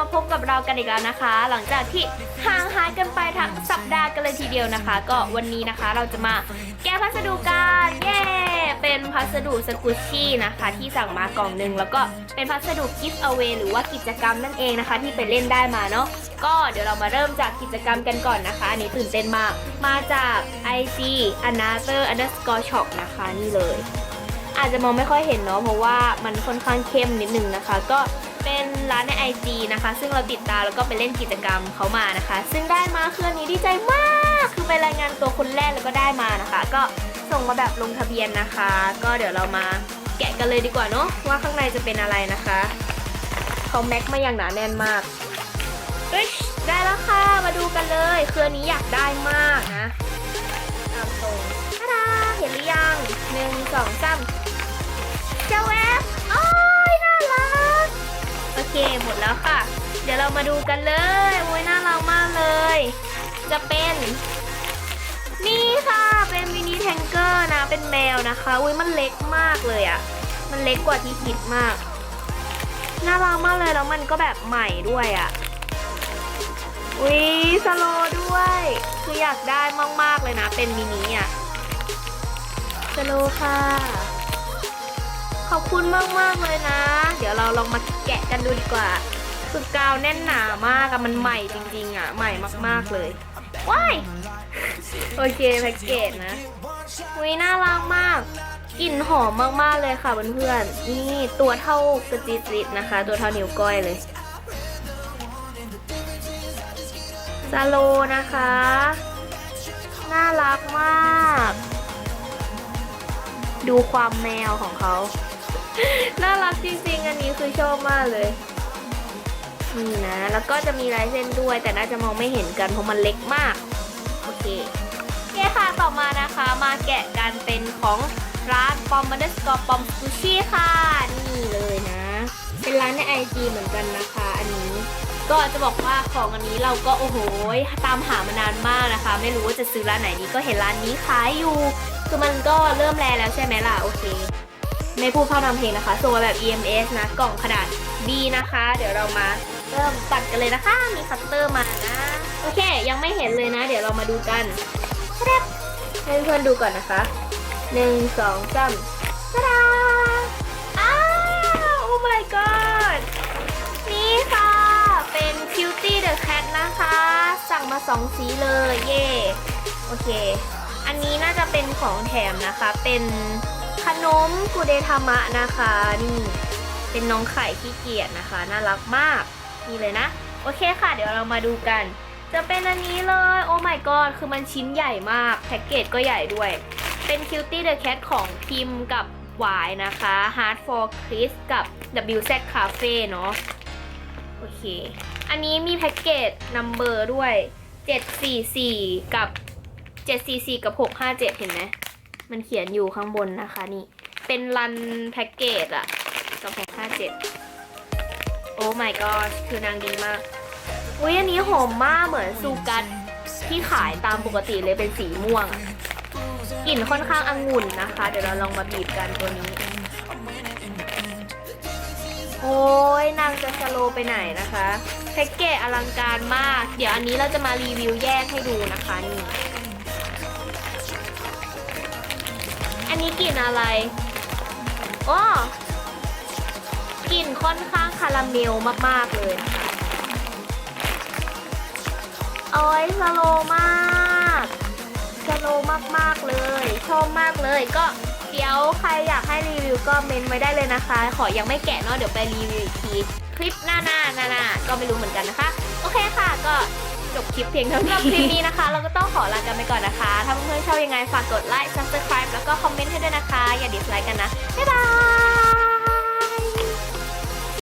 มาพบกับเรากันอีกแล้วนะคะ หลังจากที่ห่างหายกันไปทั้งสัปดาห์กันเลยทีเดียวนะคะ ก็วันนี้นะคะเราจะมาแก้พัสดุกันเย้เป็นพัสดุสกุชชี่นะคะ ที่สั่งมากล่องหนึ่งแล้วก็เป็นพัสดุ gift away หรือว่ากิจกรรมนั่นเองนะคะ ที่ไปเล่นได้มาเนาะก็เดี๋ยวเรามาเริ่มจากกิจกรรมกันก่อนนะคะอันนี้ตื่นเต้นมาก มาจาก IG another underscore shop นะคะนี่เลย อาจจะมองไม่ค่อยเห็นเนาะเพราะว่ามันค่อนข้างเข้มนิดนึงนะคะ ก็ เป็นร้านใน IG นะคะ ซึ่งเราติดตามแล้วก็ไปเล่นกิจกรรมเขามานะคะ ซึ่งได้มาคืออนนี้ดีใจมาก คือไปรายงานตัวคนแรกแล้วก็ได้มานะคะ ก็ส่งมาแบบลงทะเบียนนะคะ ก็เดี๋ยวเรามาแกะกันเลยดีกว่าเนาะว่าข้างในจะเป็นอะไรนะคะเขาแม็กมาอย่างหนาแน่นมากเฮ้ยได้แล้วค่ะ มาดูกันเลยคืออันนี้อยากได้มากนะตามตรงทาดาเห็นหรือยังหนึ่งสองสามเจ้าแอป เคหมดแล้วค่ะ เดี๋ยวเรามาดูกันเลยโอ้ยน่ารักมากเลย จะเป็น นี่ค่ะเป็นมินิแทงเกอร์นะ เป็นแมวนะคะอุ้ยมันเล็กมากเลยอะ่ะ มันเล็กกว่าที่คิดมาก น่ารักมากเลยแล้วมันก็แบบใหม่ด้วยอะ่ะอุ้ยสโลด้วย คืออยากได้มากๆเลยนะ เป็นมินิอะสโลค่ะ ขอบคุณมากมากเลยนะ เดี๋ยวเราลองมาแกะกันดูดีกว่า คือกาวแน่นหนามากอะมันใหม่จริงๆอะใหม่มากๆเลย ว้าย โอเคแพ็กเกจนะอุ้ยน่ารักมากกลิ่นหอมมากๆเลยค่ะเพื่อนๆ นี่ตัวเท่ากระจิตๆนะคะ ตัวเท่านิ้วก้อยเลยซาโลนะคะ น่ารักมาก ดูความแมวของเขา น่ารักจริงๆ อันนี้คือชอบมากเลยนี่นะ แล้วก็จะมีลายเส้นด้วย แต่น่าจะมองไม่เห็นกันเพราะมันเล็กมาก โอเคโอเคค่ะ ต่อมานะคะ มาแกะกันเป็นของร้านปอมบันเดสกอร์ปอมซูชิค่ะ นี่เลยนะ เป็นร้านในไอจีเหมือนกันนะคะ อันนี้ ก็จะบอกว่าของอันนี้เราก็โอ้โหตามหามานานมากนะคะ ไม่รู้ว่าจะซื้อร้านไหนดีก็เห็นร้านนี้ขายอยู่ คือมันก็เริ่มแลแล้วใช่ไหมล่ะ โอเค ไม่พูดพร่ำทำเพลงนะคะส่งมาแบบ EMS นะ กล่องขนาด B นะคะ เดี๋ยวเรามาเริ่มตัดกันเลยนะคะ มีคัตเตอร์มานะ โอเค ยังไม่เห็นเลยนะ เดี๋ยวเรามาดูกันแป๊บให้เพื่อนดูก่อนนะคะหนึ่งสองสามตาดาอ้าวโอ้ my god นี่ค่ะ เป็น Cutie the Cat นะคะ สั่งมาสองสีเลย เย่โอเค อันนี้น่าจะเป็นของแถมนะคะ เป็น ขนมกูเดทามะนะคะ นี่ เป็นน้องไข่ขี้เกียจนะคะ น่ารักมากนี่เลยนะ โอเคค่ะ เดี๋ยวเรามาดูกัน จะเป็นอันนี้เลย โอ้ my god คือมันชิ้นใหญ่มาก แพ็กเกจก็ใหญ่ด้วย เป็น Cutie the Cat ของพิมพ์กับหวายนะคะ Hard for Chris กับ WZ Cafe เนาะโอเค อันนี้มีแพ็กเกจนัมเบอร์ด้วย 744 กับ 744 กับ 657 เห็นไหม มันเขียนอยู่ข้างบนนะคะนี่ เป็นรันแพ็กเกจอะ2657 โอ้ my god คือนางดีมาก อุ้ยอันนี้หอมมากเหมือนซูกัสที่ขายตามปกติเลยเป็นสีม่วงกลิ่นค่อนข้างองุ่นนะคะ เดี๋ยวเราลองมาบีบกันตัวนี้ โอ้ยนางจะสโลไปไหนนะคะแพ็กเกจอลังการมาก เดี๋ยวอันนี้เราจะมารีวิวแยกให้ดูนะคะนี่ อันนี้กลิ่นอะไรอ๋อกลิ่นค่อนข้างคาราเมลมากๆเลยนะคะโอ้ยสโลมากสโลมากๆเลย ชอบมากเลย ก็เดี๋ยวใครอยากให้รีวิวก็เมนไว้ได้เลยนะคะ ขอยังไม่แกะเนาะเดี๋ยวไปรีวิวอีกที คลิปหน้าหน้าหน้าหน้าก็ไม่รู้เหมือนกันนะคะ โอเคค่ะก็ จบคลิปเพียงเท่านี้คลิปนี้นะคะ เราก็ต้องขอลากันไปก่อนนะคะ ถ้าเพื่อนๆชอบยังไงฝากกดไลค์ subscribe แล้วก็คอมเมนต์ให้ด้วยนะคะ อย่าดิสไลค์กันนะ บ๊ายบาย